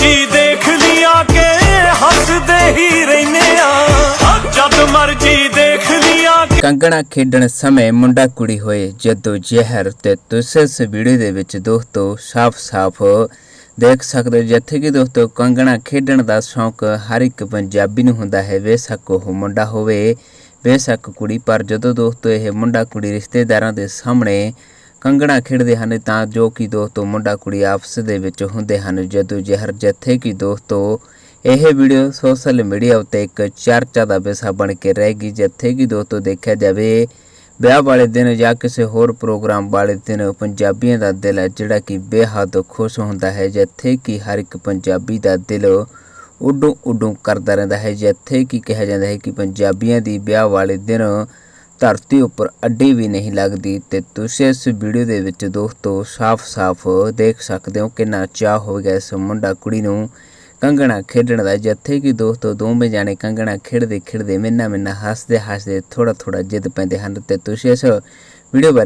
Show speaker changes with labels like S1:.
S1: ਮਰਜ਼ੀ ਦੇਖ ਲਿਆ ਕੇ ਹੱਸਦੇ ਹੀ ਰਹਿੰਦੇ ਆ। ਜਦ ਮਰਜ਼ੀ ਦੇਖ ਲਿਆ
S2: ਕੰਗਣਾ ਖੇਡਣ ਸਮੇਂ ਮੁੰਡਾ ਕੁੜੀ ਹੋਏ, ਜਦੋਂ ਜ਼ਹਿਰ ਤੇ ਤੁਸੀਂ ਇਸ ਵੀਡੀਓ ਦੇ ਵਿੱਚ ਦੋਸਤੋ ਸਾਫ਼-ਸਾਫ਼ ਦੇਖ ਸਕਦੇ ਹੋ, ਜਿੱਥੇ ਕਿ ਦੋਸਤੋ ਕੰਗਣਾ ਖੇਡਣ ਦਾ ਸ਼ੌਂਕ ਹਰ ਇੱਕ ਪੰਜਾਬੀ ਨੂੰ ਹੁੰਦਾ ਹੈ। ਬੇਸ਼ੱਕ ਉਹ ਮੁੰਡਾ ਹੋਵੇ, ਬੇਸ਼ੱਕ ਕੁੜੀ, ਪਰ ਜਦੋਂ ਦੋਸਤੋ ਇਹ ਮੁੰਡਾ ਕੁੜੀ ਰਿਸ਼ਤੇਦਾਰਾਂ ਦੇ ਸਾਹਮਣੇ ਕੰਗਣਾ ਖੇਡਦੇ ਹਨ ਤਾਂ ਜੋ ਕਿ ਦੋਸਤੋ ਮੁੰਡਾ ਕੁੜੀ ਆਪਸ ਦੇ ਵਿੱਚ ਹੁੰਦੇ ਹਨ। ਜਦੋਂ ਜ਼ਹਿਰ ਜਿੱਥੇ ਕਿ ਦੋਸਤੋ ਇਹ ਵੀਡੀਓ ਸੋਸ਼ਲ ਮੀਡੀਆ ਉੱਤੇ ਇੱਕ ਚਰਚਾ ਦਾ ਵਿਸ਼ਾ ਬਣ ਕੇ ਰਹੇਗੀ ਜਿੱਥੇ ਕਿ ਦੋਸਤੋ ਦੇਖਿਆ ਜਾਵੇ, ਵਿਆਹ ਵਾਲੇ ਦਿਨ ਜਾਂ ਕਿਸੇ ਹੋਰ ਪ੍ਰੋਗਰਾਮ ਵਾਲੇ ਦਿਨ ਪੰਜਾਬੀਆਂ ਦਾ ਦਿਲ ਹੈ, ਜਿਹੜਾ ਕਿ ਬੇਹੱਦ ਖੁਸ਼ ਹੁੰਦਾ ਹੈ, ਜਿੱਥੇ ਕਿ ਹਰ ਇੱਕ ਪੰਜਾਬੀ ਦਾ ਦਿਲ ਉਡੂ ਉਡੂ ਕਰਦਾ ਰਹਿੰਦਾ ਹੈ, ਜਿੱਥੇ ਕਿ ਕਿਹਾ ਜਾਂਦਾ ਹੈ ਕਿ ਪੰਜਾਬੀਆਂ ਦੀ ਵਿਆਹ ਵਾਲੇ ਦਿਨ ਧਰਤੀ ਉੱਪਰ ਅੱਡੀ ਵੀ ਨਹੀਂ ਲੱਗਦੀ ਤੇ ਤੁਸੀਂ ਇਸ ਵੀਡੀਓ ਦੇ ਵਿੱਚ ਦੋਸਤੋ ਸਾਫ਼-ਸਾਫ਼ ਦੇਖ ਸਕਦੇ ਹੋ ਕਿੰਨਾ ਚਾਹ ਹੋ ਗਿਆ ਇਸ ਮੁੰਡਾ ਕੁੜੀ ਨੂੰ ਕੰਗਣਾ ਖੇਡਣ ਦਾ, ਜਿੱਥੇ ਕਿ ਦੋਸਤੋ ਦੋਵੇਂ ਜਾਣੇ ਕੰਗਣਾ ਖੇਡਦੇ ਖੇਡਦੇ ਮਿੰਨਾ ਮਿੰਨਾ ਹੱਸਦੇ ਹੱਸਦੇ ਥੋੜਾ ਥੋੜਾ ਜਿੱਦ ਪੈਂਦੇ ਹਨ ਤੇ ਤੁਸੀਂ ਇਸ ਵੀਡੀਓ ਬਾਰੇ